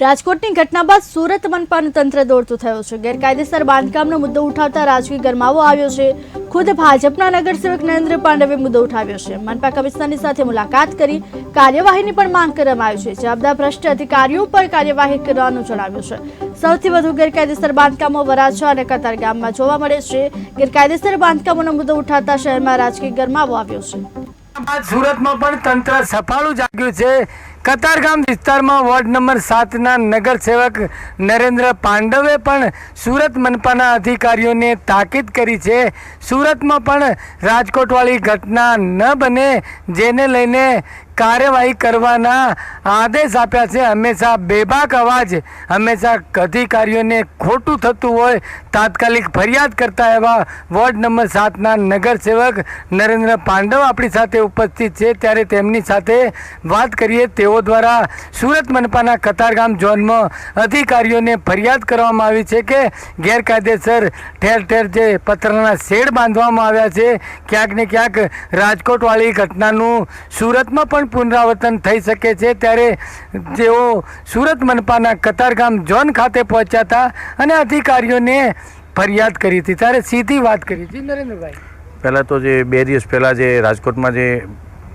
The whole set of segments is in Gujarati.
રાજકોટની ઘટના બાદ સુરત મનપાનું તંત્ર દોડતું થયું છે. ગેરકાયદેસર બાંધકામનો મુદ્દો ઉઠાવતા રાજકીય ગરમાવો આવ્યો છે. ખુદ ભાજપના નગરસેવક નરેન્દ્ર પાંડવે મુદ્દો ઉઠાવ્યો છે. મનપા કમિશનરની સાથે મુલાકાત કરી કાર્યવાહીની પણ માંગ કરવામાં આવી છે. જવાબદાર ભ્રષ્ટ અધિકારીઓ પર કાર્યવાહી કરવાનું જણાવ્યું છે. સૌથી વધુ ગેરકાયદેસર બાંધકામો વરાછા અને કતાર ગામમાં જોવા મળે છે. ગેરકાયદેસર બાંધકામોનો મુદ્દો ઉઠાવતા શહેરમાં રાજકીય ગરમાવો આવ્યો છે. સુરતમાં પણ તંત્ર સફાળું જાગ્યું છે. કતારગામ વિસ્તારમાં વોર્ડ નંબર સાતના નગરસેવક નરેન્દ્ર પાંડવે પણ સુરત મનપાના અધિકારીઓને તાકીદ કરી છે. સુરતમાં પણ રાજકોટવાળી ઘટના ન બને, જેને લઈને કાર્યવાહી કરવાના આદેશ આપ્યા છે. હંમેશા બેબાક અવાજ, હંમેશા અધિકારીઓને ખોટું થતું હોય, તાત્કાલિક ફરિયાદ કરતા એવા વોર્ડ નંબર સાતના નગરસેવક નરેન્દ્ર પાંડવ આપણી સાથે ઉપસ્થિત છે. ત્યારે તેમની સાથે વાત કરીએ, તેઓ દ્વારા સુરત મનપાના કતારગામ ઝોનમાં અધિકારીઓને ફરિયાદ કરવામાં આવી છે કે ગેરકાયદેસર ઠેર ઠેર જે પથ્થરના શેડ બાંધવામાં આવ્યા છે, ક્યાંક ને ક્યાંક રાજકોટવાળી ઘટનાનું સુરતમાં પણ પુનરાવર્તન થઈ શકે છે. ત્યારે તેઓ સુરત મનપાના કતારગામ ઝોન ખાતે પહોંચ્યા હતા અને અધિકારીઓને ફરિયાદ કરી હતી. ત્યારે સીધી વાત કરી. હતી નરેન્દ્રભાઈ. પહેલાં તો જે બે દિવસ પહેલાં જે રાજકોટમાં જે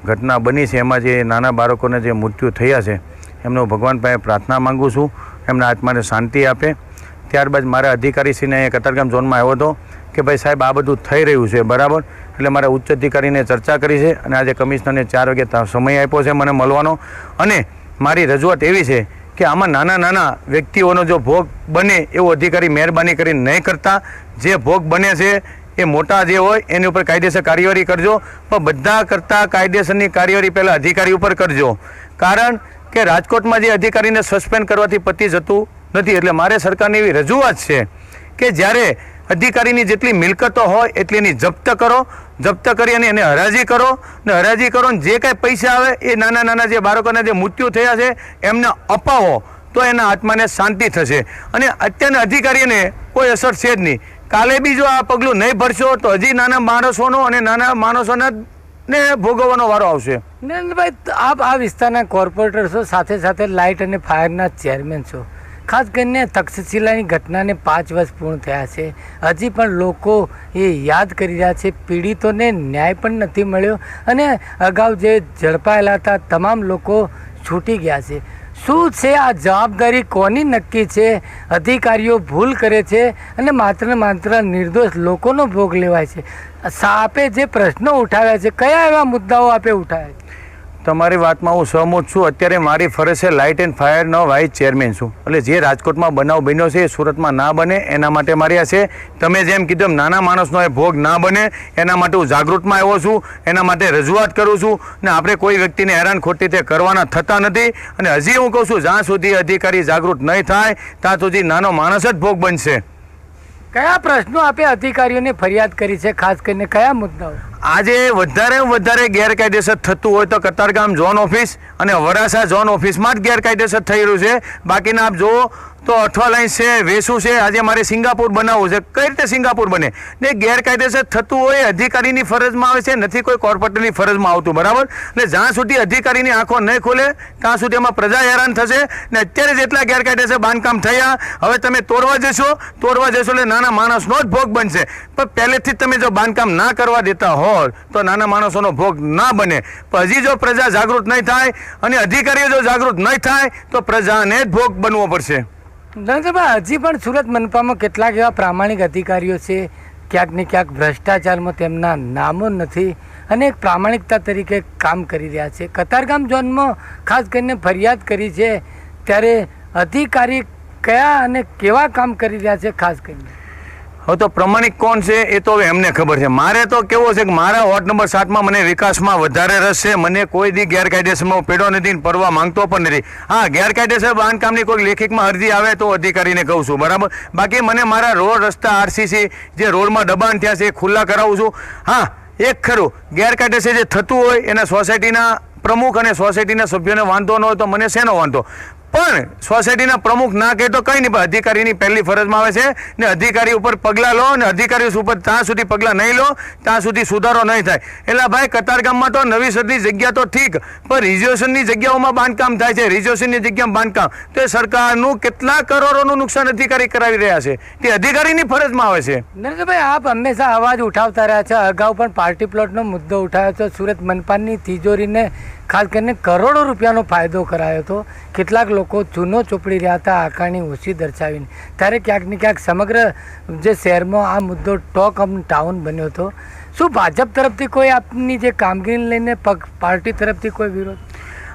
ઘટના બની છે, એમાં જે નાના બાળકોને જે મૃત્યુ થયા છે, એમનો ભગવાન પાસે પ્રાર્થના માગું છું. એમના આત્માને શાંતિ આપે. ત્યારબાદ મારા અધિકારીશ્રીને કતારગામ ઝોનમાં આવ્યો હતો કે ભાઈ સાહેબ, આ બધું થઈ રહ્યું છે, બરાબર? એટલે મારે ઉચ્ચ અધિકારીને ચર્ચા કરી છે અને આજે કમિશનરને ચાર વાગે સમય આપ્યો છે મને મળવાનો. અને મારી રજૂઆત એવી છે કે આમાં નાના નાના વ્યક્તિઓનો જો ભોગ બને એવો અધિકારી મહેરબાની કરીને નહીં કરતા. જે ભોગ બને છે એ મોટા જે હોય એની ઉપર કાયદેસર કાર્યવાહી કરજો. પણ બધા કરતાં કાયદેસરની કાર્યવાહી પહેલાં અધિકારી ઉપર કરજો. કારણ કે રાજકોટમાં જે અધિકારીને સસ્પેન્ડ કરવાથી પતી જતું નથી. એટલે મારે સરકારની એવી રજૂઆત છે કે જ્યારે અધિકારીની જેટલી મિલકતો હોય એટલી એની જપ્ત કરો, જપ્ત કરી અને એને હરાજી કરો. ને હરાજી કરો ને જે કાંઈ પૈસા આવે એ નાના નાના જે બાળકોના જે મૃત્યુ થયા છે એમને અપાવો, તો એના આત્માને શાંતિ થશે. અને અત્યારના અધિકારીઓને કોઈ અસર છે જ નહીં. કાલે બી જો આ પગલું નહીં ભરશો, તો હજી નાના માણસોનો અને નાના માણસોના ને ભોગવવાનો વારો આવશે. નરેન્દ્રભાઈ, આપ આ વિસ્તારના કોર્પોરેટર છો, સાથે સાથે લાઇટ અને ફાયરના ચેરમેન છો. ખાસ કરીને તક્ષશિલાની ઘટનાને પાંચ વર્ષ પૂર્ણ થયા છે. હજી પણ લોકો એ યાદ કરી રહ્યા છે. પીડિતોને ન્યાય પણ નથી મળ્યો અને અગાઉ જે ઝડપાયેલા હતા તમામ લોકો છૂટી ગયા છે. શું છે આ જવાબદારી? કોની નક્કી છે? અધિકારીઓ ભૂલ કરે છે અને માત્ર માત્ર નિર્દોષ લોકોનો ભોગ લેવાય છે. આપે જે પ્રશ્નો ઉઠાવ્યા છે, કયા એવા મુદ્દાઓ આપે ઉઠાવ્યા છે? તમારી વાતમાં હું સહમત છું. અત્યારે મારી ફરજ છે લાઇટ એન્ડ ફાયરનો વાઇસ ચેરમેન છું. એટલે જે રાજકોટમાં બનાવ બન્યો છે, એ સુરતમાં ના બને, એના માટે મારી આ છે. તમે જેમ કીધું નાના માણસનો એ ભોગ ના બને, એના માટે હું જાગૃતમાં આવ્યો છું, એના માટે રજૂઆત કરું છું. ને આપણે કોઈ વ્યક્તિને હેરાન ખોટી તે કરવાના થતા નથી. અને હજી હું કહું છું, જ્યાં સુધી અધિકારી જાગૃત નહીં થાય, ત્યાં સુધી નાનો માણસ જ ભોગ બનશે. કયા પ્રશ્નો આપે અધિકારીઓને ફરિયાદ કરી છે, ખાસ કરીને કયા મુદ્દાઓ? આજે વધારે વધારે ગેરકાયદેસર થતું હોય તો કતારગામ ઝોન ઓફિસ અને વરાસા ઝોન ઓફિસમાં જ ગેરકાયદેસર થઈ રહ્યું છે. બાકીના આપ જુઓ તો અઠવા છે, વેસુ છે, આજે મારે સિંગાપુર બનાવવું છે. કઈ રીતે સિંગાપુર બને? ને ગેરકાયદેસર થતું હોય અધિકારીની ફરજમાં આવે છે, નથી કોઈ કોર્પોરેટરની ફરજમાં આવતું, બરાબર? એટલે જ્યાં સુધી અધિકારીની આંખો નહીં ખોલે, ત્યાં સુધી એમાં પ્રજા હેરાન થશે ને અત્યારે જેટલા ગેરકાયદેસર બાંધકામ થયા. હવે તમે તોડવા જશો તોડવા જશો એટલે નાના માણસનો જ ભોગ બનશે. પણ પહેલેથી જ તમે જો બાંધકામ ના કરવા દેતા હોય તો નાના માણસોનો ભોગ ના બને. હજી જો પ્રજા જાગૃત નહીં થાય અને અધિકારીઓ જો જાગૃત નહીં થાય, તો પ્રજાને જ ભોગ બનવો પડશે. નરેન્દ્રભાઈ હજી પણ સુરત મનપામાં કેટલાક એવા પ્રામાણિક અધિકારીઓ છે, ક્યાંક ને ક્યાંક ભ્રષ્ટાચારમાં તેમના નામો નથી અને એક પ્રામાણિકતા તરીકે કામ કરી રહ્યા છે. કતારગામ ઝોનમાં ખાસ કરીને ફરિયાદ કરી છે, ત્યારે અધિકારી કયા અને કેવા કામ કરી રહ્યા છે ખાસ કરીને? હવે તો પ્રમાણિક કોણ છે એ તો હવે એમને ખબર છે. મારે તો કેવો છે કે મારા વોર્ડ નંબર સાતમાં મને વિકાસમાં વધારે રસ છે. મને કોઈ દી ગેરકાયદેસરમાં પેડો નથી ને પરવા માંગતો પણ નથી. હા, ગેરકાયદેસર બાંધકામની કોઈ લેખિકમાં અરજી આવે તો અધિકારીને કહું છું. બરાબર? બાકી મને મારા રોડ રસ્તા આરસીસી જે રોડમાં દબાણ થયા છે એ ખુલ્લા કરાવું છું. હા, એક ખરું. ગેરકાયદેસર જે થતું હોય એના સોસાયટીના પ્રમુખ અને સોસાયટીના સભ્યોને વાંધો ન હોય તો મને શેનો વાંધો? પણ સોસાયટીના પ્રમુખ ના કહે તો કંઈ નહીં, પણ અધિકારીની પહેલી ફરજમાં આવે છે ને અધિકારી ઉપર પગલાં લો અને અધિકારી ઉપર ત્યાં સુધી પગલાં નહીં લો, ત્યાં સુધી સુધારો નહીં થાય. એટલે ભાઈ કતારગામમાં તો નવી સદની જગ્યા તો ઠીક, પણ રિઝર્વેશનની જગ્યાઓમાં બાંધકામ થાય છે, રિઝર્વેશનની જગ્યામાં બાંધકામ. તો એ સરકારનું કેટલા કરોડોનું નુકસાન અધિકારી કરાવી રહ્યા છે? તે અધિકારીની ફરજમાં આવે છે. નરેન્દ્રભાઈ, આપ હંમેશા અવાજ ઉઠાવતા રહ્યા છે, અગાઉ પણ પાર્ટી પ્લોટનો મુદ્દો ઉઠાવ્યો છે. સુરત મનપાની તિજોરીને ખાસ કરીને કરોડો રૂપિયાનો ફાયદો કરાયો હતો. કેટલાક લોકો ચૂનો ચોપડી રહ્યા હતા આકારની ઓછી દર્શાવીને. ત્યારે ક્યાંક ને ક્યાંક સમગ્ર જે શહેરમાં આ મુદ્દો ટોક અમ ટાઉન બન્યો હતો. શું ભાજપ તરફથી કોઈ આપની જે કામગીરીને લઈને પાર્ટી તરફથી કોઈ વિરોધ?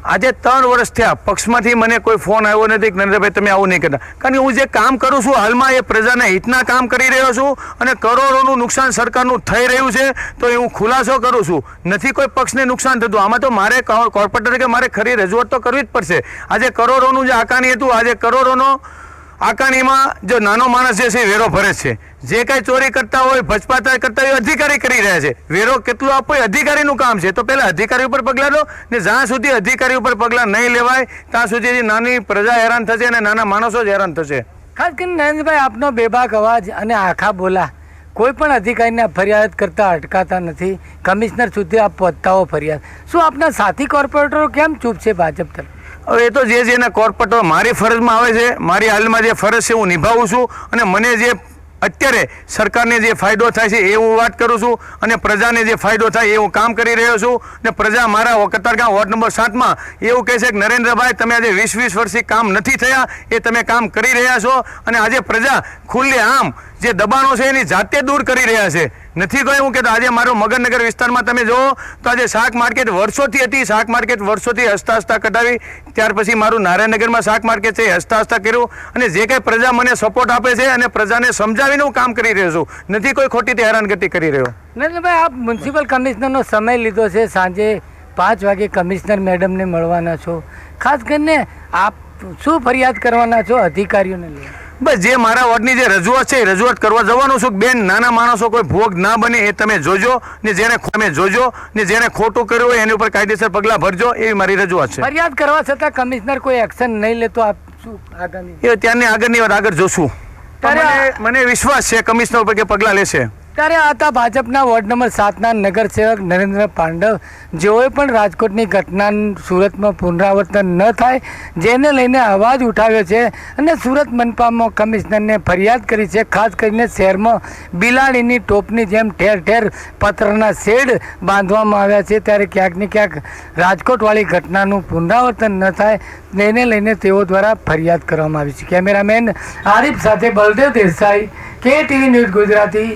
આજે ત્રણ વર્ષ થયા, પક્ષમાંથી મને કોઈ ફોન આવ્યો નથી કે, નરેન્દ્રભાઈ, તમે આવું નહીં કરતા. કારણ કે હું જે કામ કરું છું, હાલમાં એ પ્રજાના હિતના કામ કરી રહ્યો છું અને કરોડોનું નુકસાન સરકારનું થઈ રહ્યું છે, તો એ હું ખુલાસો કરું છું. નથી કોઈ પક્ષને નુકસાન થતું. આમાં તો મારે કોર્પોરેટર કે મારે ખરી રજૂઆત તો કરવી જ પડશે. આજે કરોડોનું જે આકાની હતું, આજે કરોડોનો આકાનીમાં જો નાનો માણસ જે છે, વેરો ભરે છે. જે કાંઈ ચોરી કરતા હોય ભજપાતા કરતા હોય અધિકારી કરી રહ્યા છે. વેરો કેટલો આપવો એ અધિકારીનું કામ છે. તો પહેલાં અધિકારી ઉપર પગલાં લો ને જ્યાં સુધી અધિકારી ઉપર પગલાં નહીં લેવાય ત્યાં સુધી નાની પ્રજા હેરાન થશે અને નાના માણસો જ હેરાન થશે. ખાસ કરીને નરેન્દ્રભાઈ આપનો બેબાક અવાજ અને આખા બોલા કોઈ પણ અધિકારીને ફરિયાદ કરતા અટકાતા નથી. કમિશનર સુધી આપ પહોંચતા ફરિયાદ. શું આપના સાથી કોર્પોરેટરો કેમ ચૂપ છે ભાજપ તરફ? હવે એ તો જે જેના કોર્પોરેટરો મારી ફરજમાં આવે છે મારી હાલમાં જે ફરજ છે હું નિભાવું છું અને મને જે અત્યારે સરકારને જે ફાયદો થાય છે એ હું વાત કરું છું અને પ્રજાને જે ફાયદો થાય એ હું કામ કરી રહ્યો છું ને પ્રજા મારા કતારગામ વોર્ડ નંબર સાતમાં એવું કહે છે કે, નરેન્દ્રભાઈ, તમે આજે વીસ વીસ વર્ષથી કામ નથી થયા, એ તમે કામ કરી રહ્યા છો અને આજે પ્રજા ખુલ્લે આમ જે દબાણો છે એની જાતે દૂર કરી રહ્યા છે. નથી કહ્યું કે આજે મારો મગનનગર વિસ્તારમાં તમે જુઓ તો આજે શાક માર્કેટ વર્ષોથી હતી. શાક માર્કેટ વર્ષોથી હસતા હસતા કટાવી. ત્યાર પછી મારું નારાયણનગરમાં શાક માર્કેટ છે હસતા હસતા કર્યું. અને જે કંઈ પ્રજા મને સપોર્ટ આપે છે અને પ્રજાને સમજાવીને હું કામ કરી રહ્યો છું. નથી કોઈ ખોટી હેરાનગતિ કરી રહ્યો. નરેન્દ્રભાઈ, આપ મ્યુનિસિપલ કમિશનરનો સમય લીધો છે. સાંજે પાંચ વાગે કમિશનર મેડમને મળવાના છો. ખાસ કરીને આપ શું ફરિયાદ કરવાના છો અધિકારીઓને લઈને? બસ જે મારા વોર્ડની જે રજૂઆત છે એ રજૂઆત કરવા જવાનું છું બેન નાના માણસો કોઈ ભોગ ના બને એ તમે જોજો ને જેને તમે જોજો ને જેને ખોટું કર્યું હોય એની ઉપર કાયદેસર પગલાં ભરજો એવી મારી રજૂઆત છે. ફરિયાદ કરવા છતાં કમિશનર કોઈ એક્શન નહીં લેતો આપ શું આગામી? એ ત્યાંની આગળની વાત આગળ જોશું. મને વિશ્વાસ છે કમિશનર ઉપર કે પગલાં લેશે. ત્યારે આ હતા ભાજપના વોર્ડ નંબર સાતના નગરસેવક નરેન્દ્ર પાંડવ. જેઓએ પણ રાજકોટની ઘટના સુરતમાં પુનરાવર્તન ન થાય, જેને લઈને અવાજ ઉઠાવ્યો છે અને સુરત મનપામાં કમિશનરને ફરિયાદ કરી છે. ખાસ કરીને શહેરમાં બિલાડીની ટોપની જેમ ઠેર ઠેર પથ્થરના શેડ બાંધવામાં આવ્યા છે. ત્યારે ક્યાંક ને ક્યાંક રાજકોટવાળી ઘટનાનું પુનરાવર્તન ન થાય, તેને લઈને તેઓ દ્વારા ફરિયાદ કરવામાં આવી છે. કેમેરામેન આરિફ સાથે બલદેવ દેસાઈ કે ટીવી ન્યૂઝ ગુજરાતી